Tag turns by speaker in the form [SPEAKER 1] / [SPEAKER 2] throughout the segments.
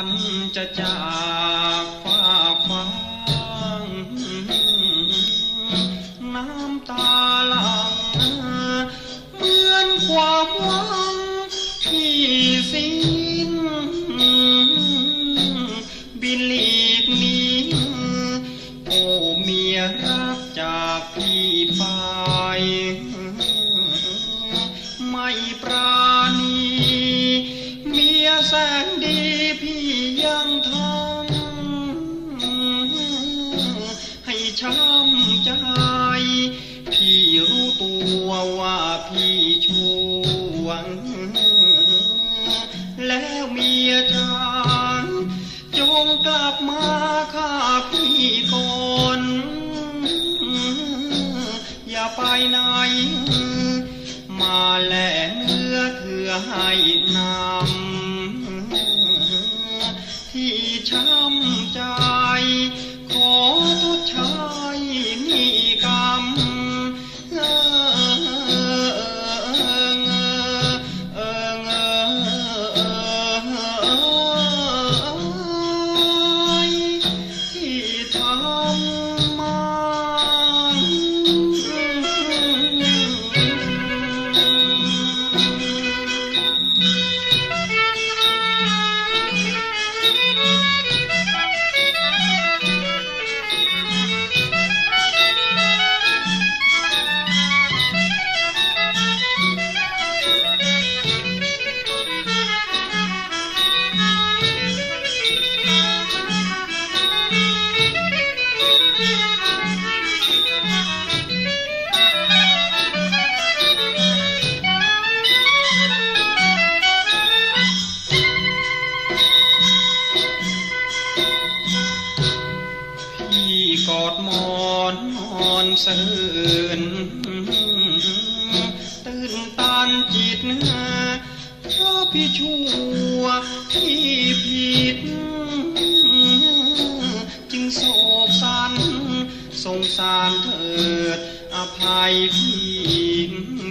[SPEAKER 1] วันจะจากฟ้า 啊！一。 สื่นตื่นตานจิตเพราะพี่ชั่วที่ผิด จึงโศกสันสงสารเถิดอภัยพี่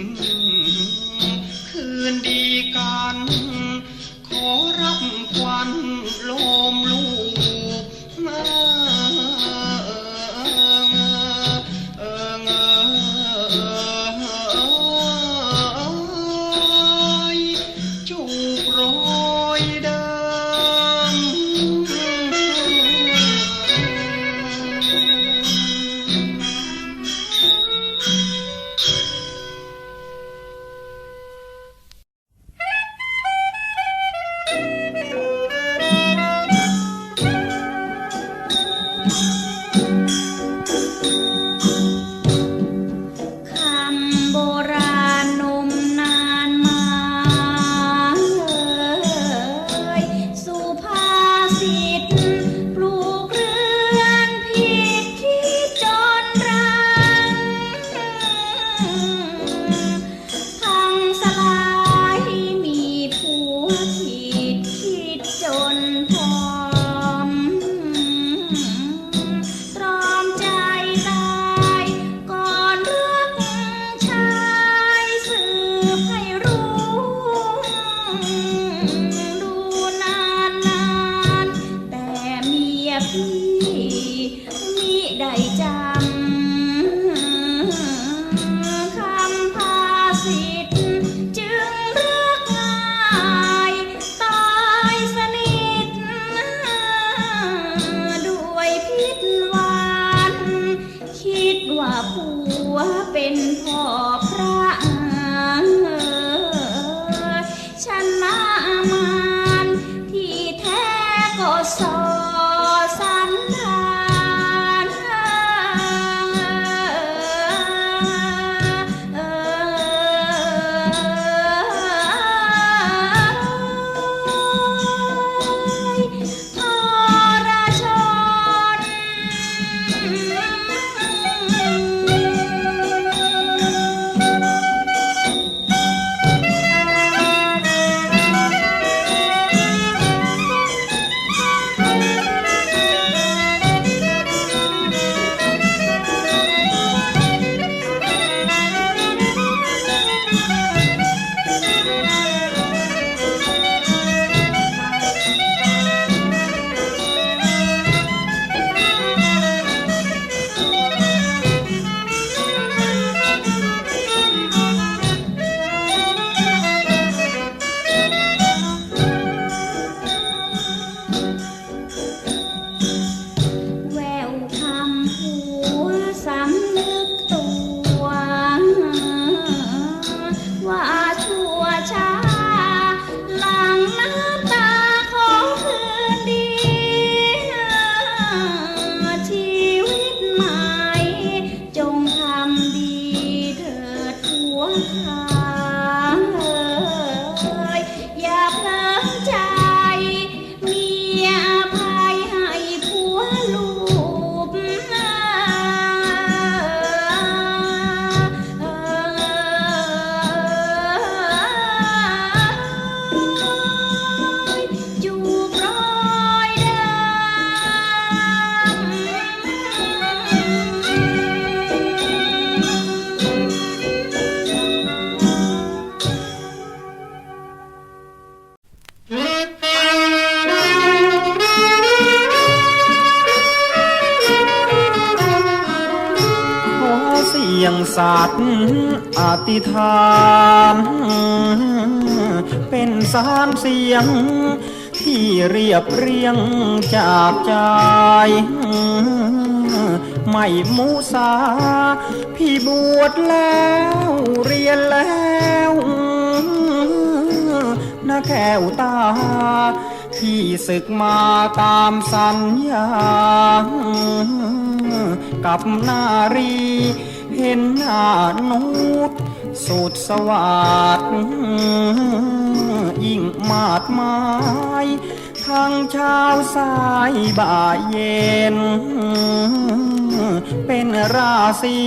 [SPEAKER 1] อย่า
[SPEAKER 2] เพลิน
[SPEAKER 1] ยงสัตว์อธิษฐานเป็นสามเสียง ที่เรียบเรียงจากใจ ไม่มูสา พี่บวชแล้วเรียนแล้วนะแก้วตาที่ศึกมาตามสัญญา กับนารี เห็นหน้านุษสุดสวัสดยิ่งมาดไม้ทั้งเช้าสายบ่ายเย็น เป็นราศี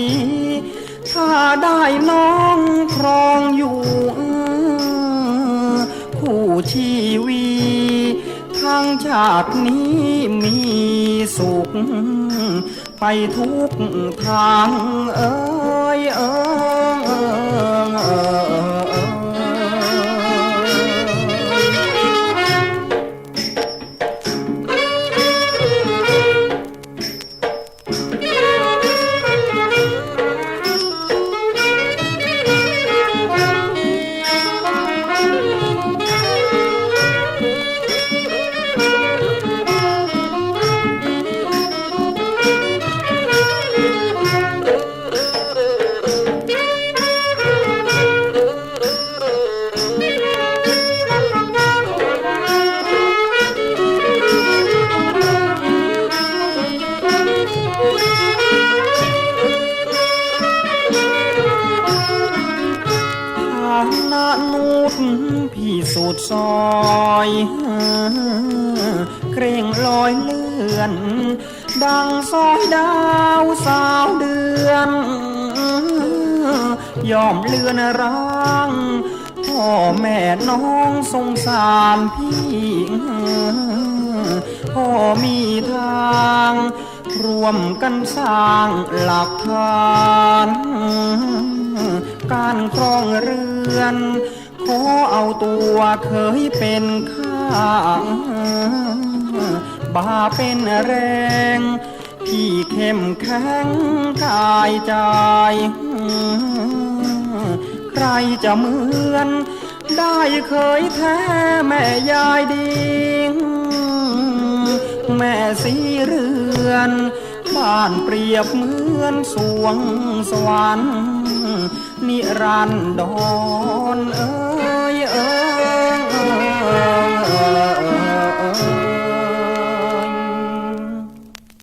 [SPEAKER 1] ถ้าได้น้องครองอยู่คู่ชีวีทั้งชาตินี้มีสุข ไปทุกทางเอ้ยเอ้ยเอ้ยเอ้ย ฐานะนุษพี่สุดซอยเกรงลอยเลื่อน ดังซอยดาวสาวเดือน ยอมเลือนร่างพ่อแม่น้องสงสารพี่พ่อมีทางรวมกันสร้างหลักฐาน การครองเรือน ขอเอาตัวเคยเป็นข้างบาเป็นแรง พี่เข้มแข็งกายใจ ใครจะเหมือน ได้เคยแท้แม่ยายดิงแม่สีเรือน บ้านเปรียบเหมือนสวงสวรรค์ นิรันดรเอ้ยเอ้ยเอ้ย